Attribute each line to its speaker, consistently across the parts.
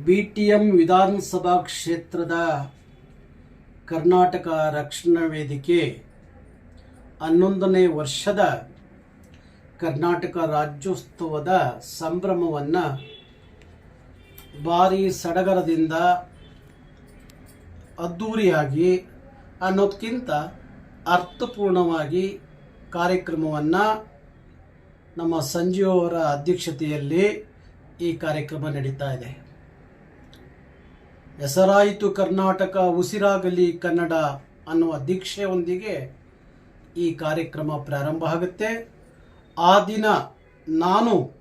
Speaker 1: B T M ವಿಧಾನಸಭಾ ಕ್ಷೇತ್ರದ ಕರ್ನಾಟಕ ರಕ್ಷಣಾ ವೇದಿಕೆ ಹನ್ನೊಂದನೇ ವರ್ಷದ ಕರ್ನಾಟಕ ರಾಜ್ಯೋತ್ಸವದ ಸಂಭ್ರಮವನ್ನು ಭಾರಿ ಸಡಗರದಿಂದ ಅದ್ಧೂರಿಯಾಗಿ ಅನ್ನೋದಕ್ಕಿಂತ ಅರ್ಥಪೂರ್ಣವಾಗಿ ಕಾರ್ಯಕ್ರಮವನ್ನು ನಮ್ಮ ಸಂಜೀವರ ಅಧ್ಯಕ್ಷತೆಯಲ್ಲಿ ಈ ಕಾರ್ಯಕ್ರಮ ನಡೀತಾ ಇದೆ. ಹೆಸರಾಯಿತು ಕರ್ನಾಟಕ, ಉಸಿರಾಗಲಿ ಕನ್ನಡ ಅನ್ನುವ ದೀಕ್ಷೆಯೊಂದಿಗೆ ಈ ಕಾರ್ಯಕ್ರಮ ಪ್ರಾರಂಭ ಆಗುತ್ತೆ. ಆ ದಿನ ನಾನು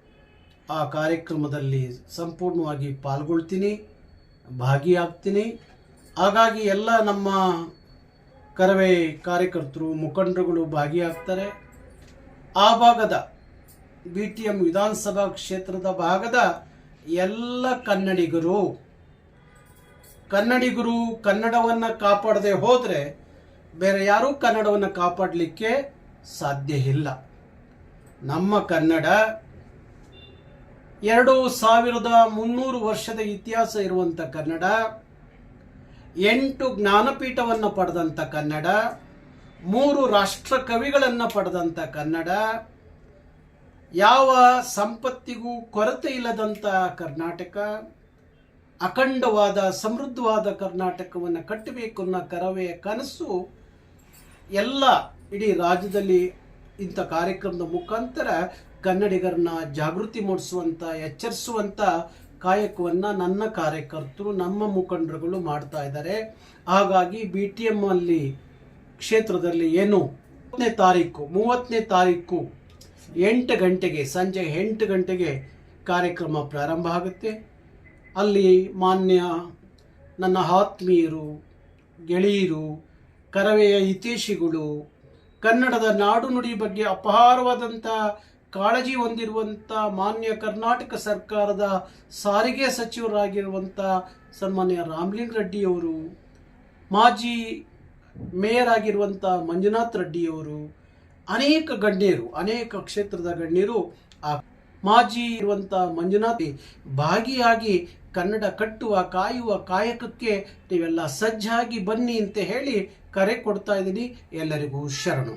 Speaker 1: ಆ ಕಾರ್ಯಕ್ರಮದಲ್ಲಿ ಸಂಪೂರ್ಣವಾಗಿ ಪಾಲ್ಗೊಳ್ತೀನಿ, ಭಾಗಿಯಾಗ್ತೀನಿ. ಹಾಗಾಗಿ ಎಲ್ಲ ನಮ್ಮ ಕರವೇ ಕಾರ್ಯಕರ್ತರು, ಮುಖಂಡರುಗಳು ಭಾಗಿಯಾಗ್ತಾರೆ. ಆ ಭಾಗದ ಬಿ ಟಿ ಎಂ ವಿಧಾನಸಭಾ ಕ್ಷೇತ್ರದ ಭಾಗದ ಎಲ್ಲ ಕನ್ನಡಿಗರು ಕನ್ನಡಿಗರು ಕನ್ನಡವನ್ನು ಕಾಪಾಡದೆ ಹೋದರೆ ಬೇರೆ ಯಾರೂ ಕನ್ನಡವನ್ನು ಕಾಪಾಡಲಿಕ್ಕೆ ಸಾಧ್ಯ ಇಲ್ಲ. ನಮ್ಮ ಕನ್ನಡ ಎರಡು ಸಾವಿರದ ಮುನ್ನೂರು ವರ್ಷದ ಇತಿಹಾಸ ಇರುವಂಥ ಕನ್ನಡ, ಎಂಟು ಜ್ಞಾನಪೀಠವನ್ನು ಪಡೆದಂಥ ಕನ್ನಡ, ಮೂರು ರಾಷ್ಟ್ರ ಕವಿಗಳನ್ನು ಪಡೆದಂಥ ಕನ್ನಡ, ಯಾವ ಸಂಪತ್ತಿಗೂ ಕೊರತೆ ಇಲ್ಲದಂಥ ಕರ್ನಾಟಕ, ಅಖಂಡವಾದ ಸಮೃದ್ಧವಾದ ಕರ್ನಾಟಕವನ್ನು ಕಟ್ಟಬೇಕು ಅನ್ನೋ ಕರವೇ ಕನಸು ಎಲ್ಲ ಇಡೀ ರಾಜ್ಯದಲ್ಲಿ ಇಂಥ ಕಾರ್ಯಕ್ರಮದ ಮುಖಾಂತರ ಕನ್ನಡಿಗರನ್ನ ಜಾಗೃತಿ ಮೂಡಿಸುವಂಥ ಎಚ್ಚರಿಸುವಂಥ ಕಾಯಕವನ್ನು ನನ್ನ ಕಾರ್ಯಕರ್ತರು, ನಮ್ಮ ಮುಖಂಡರುಗಳು ಮಾಡ್ತಾ ಇದ್ದಾರೆ. ಹಾಗಾಗಿ ಬಿ ಟಿ ಎಂ ಅಲ್ಲಿ ಕ್ಷೇತ್ರದಲ್ಲಿ ಏನು? ಮೂವತ್ತನೇ ತಾರೀಕು ಮೂವತ್ತನೇ ತಾರೀಕು ಎಂಟು ಗಂಟೆಗೆ, ಸಂಜೆ ಎಂಟು ಗಂಟೆಗೆ ಕಾರ್ಯಕ್ರಮ ಪ್ರಾರಂಭ ಆಗುತ್ತೆ. ಅಲ್ಲಿ ಮಾನ್ಯ ನನ್ನ ಆತ್ಮೀಯರು, ಗೆಳೆಯರು ಕರವೆಯ ಹಿತೇಶಿಗಳು ಕನ್ನಡದ ನಾಡು ನುಡಿ ಬಗ್ಗೆ ಅಪಾರವಾದಂಥ ಕಾಳಜಿ ಹೊಂದಿರುವಂಥ ಮಾನ್ಯ ಕರ್ನಾಟಕ ಸರ್ಕಾರದ ಸಾರಿಗೆ ಸಚಿವರಾಗಿರುವಂಥ ಸನ್ಮಾನ್ಯ ರಾಮಲಿಂಗ ರೆಡ್ಡಿಯವರು ಮಾಜಿ ಮೇಯರ್ ಆಗಿರುವಂಥ ಮಂಜುನಾಥ್ ರೆಡ್ಡಿಯವರು ಅನೇಕ ಗಣ್ಯರು, ಅನೇಕ ಕ್ಷೇತ್ರದ ಗಣ್ಯರು, ಆ ಮಾಜಿ ಇರುವಂಥ ಮಂಜುನಾಥ್ ಭಾಗಿಯಾಗಿ ಕನ್ನಡ ಕಟ್ಟುವ, ಕಾಯುವ, ಕಾಯಕಕ್ಕೆ ನೀವೆಲ್ಲ ಸಜ್ಜಾಗಿ ಬನ್ನಿ ಅಂತ ಹೇಳಿ ಕರೆ ಕೊಡ್ತಾ ಇದ್ದೀನಿ. ಎಲ್ಲರಿಗೂ ಶರಣು.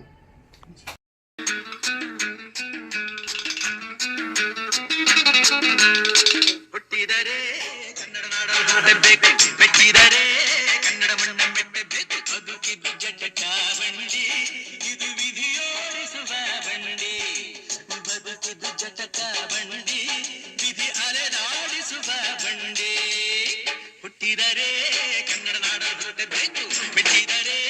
Speaker 2: ಮೆಟ್ಟಿದರೆ ಕನ್ನಡ ನಾಡ ಮೆಟ್ಟಬೇಕು ಮೆಟ್ಟಿದರೆ ಕನ್ನಡ ಮಣ್ಣ ಮೆಟ್ಟಬೇಕು ಬದುಕಿದ್ದು ಜಟ ಬಂಡಿ ಇದು ವಿಧಿಯೋರಿಸುವ ಬಂಡಿ ಬದುಕಿದ್ದು ಜಟಕ ಬಂಡಿ ವಿಧಿ ಅಲೆದಾಡಿಸುವ ಬಂಡಿ ಹುಟ್ಟಿದರೆ ಕನ್ನಡ ನಾಡ ಮೆಟ್ಟಿದರೆ